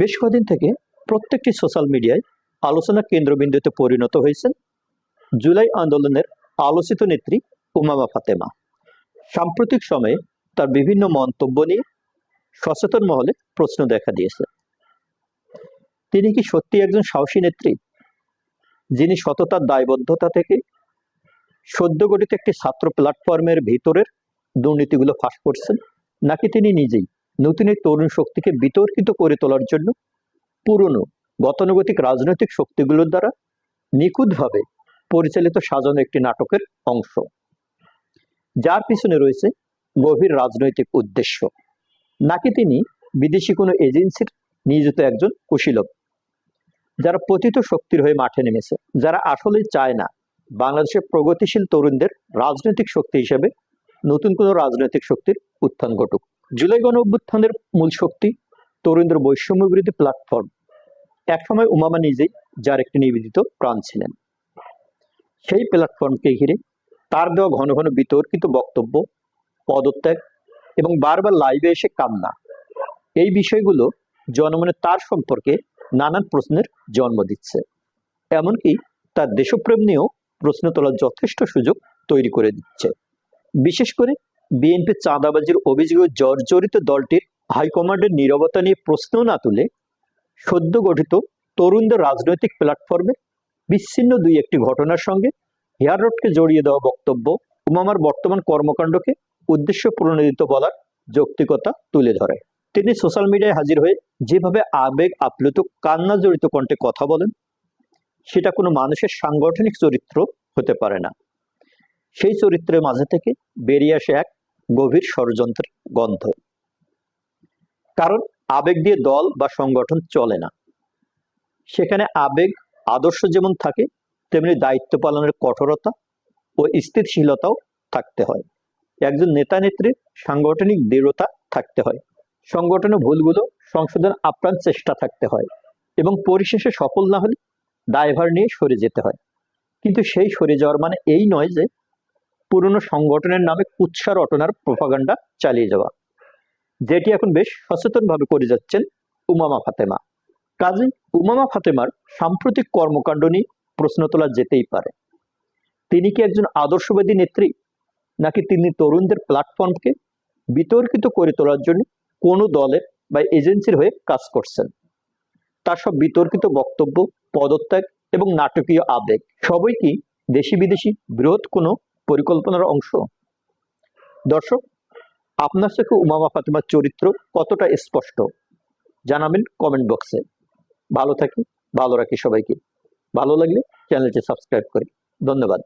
বেশ কদিন থেকে প্রত্যেকটি সোশ্যাল মিডিয়ায় আলোচনা কেন্দ্রবিন্দুতে পরিণত হয়েছেন জুলাই আন্দোলনের আলোচিত নেত্রী উমামা ফাতেমা। সাম্প্রতিক সময়ে তার বিভিন্ন মন্তব্য নিয়ে সচেতন মহলে প্রশ্ন দেখা দিয়েছে। তিনি কি সত্যি একজন সাহসী নেত্রী? যিনি সততার দায়বদ্ধতা থেকে সদ্য গঠিত একটি ছাত্র প্ল্যাটফর্মের ভিতরের দুর্নীতিগুলো ফাঁস করছেন, নাকি তিনি নিজেই নতুন এই তরুণ শক্তিকে বিতর্কিত করে তোলার জন্য পুরনো গতানুগতিক রাজনৈতিক শক্তিগুলোর দ্বারা নিখুঁতভাবে পরিচালিত সাজানো একটি নাটকের অংশ, যার পিছনে রয়েছে গভীর রাজনৈতিক উদ্দেশ্য। নাকি তিনি বিদেশি কোনো এজেন্সির নিয়োজিত একজন কুশীলক, যারা পতিত শক্তির হয়ে মাঠে নেমেছে, যারা আসলে চায় না বাংলাদেশের প্রগতিশীল তরুণদের রাজনৈতিক শক্তি হিসেবে নতুন কোনো রাজনৈতিক শক্তির উত্থান ঘটুক। জুলাই গণ অভ্যুত্থানের মূল শক্তি তরুণদের বৈষম্য বিরোধী প্ল্যাটফর্ম একসময় উমামা নিজেই যার একটি নিবেদিত প্রাণ ছিলেন। সেই প্ল্যাটফর্মকে ঘিরে তার দেওয়া ঘন ঘন বিতর্কিত বক্তব্য, পদত্যাগ এবং বারবার লাইভে এসে কান্না। এই বিষয়গুলো জনমনে তার সম্পর্কে নানান প্রশ্নের জন্ম দিচ্ছে। এমনকি তার দেশপ্রেম নিয়েও প্রশ্ন তোলার যথেষ্ট সুযোগ তৈরি করে দিচ্ছে। বিশেষ করে বিএনপি চাঁদাবাজির অভিযোগে জর্জরিত দলটির হাইকমান্ডের নীরবতা নিয়ে প্রশ্ন না তুলে সদ্য গঠিত তরুণদের রাজনৈতিক প্ল্যাটফর্মে বিচ্ছিন্ন দুই একটি ঘটনার সঙ্গে হেয়ার রোডকে জড়িয়ে দেওয়া বক্তব্য উমামার বর্তমান কর্মকাণ্ডকে উদ্দেশ্য প্রণোদিত বলার যৌক্তিকতা তুলে ধরে। তিনি সোশ্যাল মিডিয়ায় হাজির হয়ে যেভাবে আবেগ আপ্লুত, কান্না জড়িত কণ্ঠে কথা বলেন, সেটা কোনো মানুষের সাংগঠনিক চরিত্র হতে পারে না। সেই চরিত্রের মাঝে থেকে বেরিয়ে আসে এক গভীর ষড়যন্ত্রের গন্ধ। কারণ আবেগ দিয়ে দল বা সংগঠন চলে না। সেখানে আবেগ আদর্শ যেমন থাকে, তেমনি দায়িত্ব পালনের কঠোরতা ও স্থিতিশীলতাও থাকতে হয়। একজন নেতা নেত্রীর সাংগঠনিক দৃঢ়তা থাকতে হয়। সংগঠনের ভুলগুলো সংশোধন আপ্রাণ চেষ্টা থাকতে হয় এবং পরিশেষে সফল না হলে দায়ভার নিয়ে সরে যেতে হয়। কিন্তু সেই সরে যাওয়ার মানে এই নয় যে পুরনো সংগঠনের নামে কুৎসা রটনার প্রপাগান্ডা চালিয়ে যাওয়া, যেটি এখন বেশ সচেতনভাবে করে যাচ্ছেন উমামা ফাতেমা। কাজী উমামা ফাতেমার সাম্প্রতিক কর্মকাণ্ড নিয়ে প্রশ্ন তোলা যেতেই পারে। তিনি কি একজন আদর্শবাদী নেত্রী, নাকি তিনি তরুণদের প্ল্যাটফর্মকে বিতর্কিত করে তোলার জন্য কোনো দলের বা এজেন্সির হয়ে কাজ করছেন? তার সব বিতর্কিত বক্তব্য, পদত্যাগ এবং নাটকীয় আবেগ সবই কি দেশি বিদেশি বৃহৎ কোনো পরিকল্পনার অংশ। দর্শক, আপনার চোখে উমামা ফাতেমার চরিত্র কতটা স্পষ্ট? জানাবেন কমেন্ট বক্সে ভালো থাকি, ভালো রাখি সবাইকে। ভালো লাগলে চ্যানেলটি সাবস্ক্রাইব করি। ধন্যবাদ।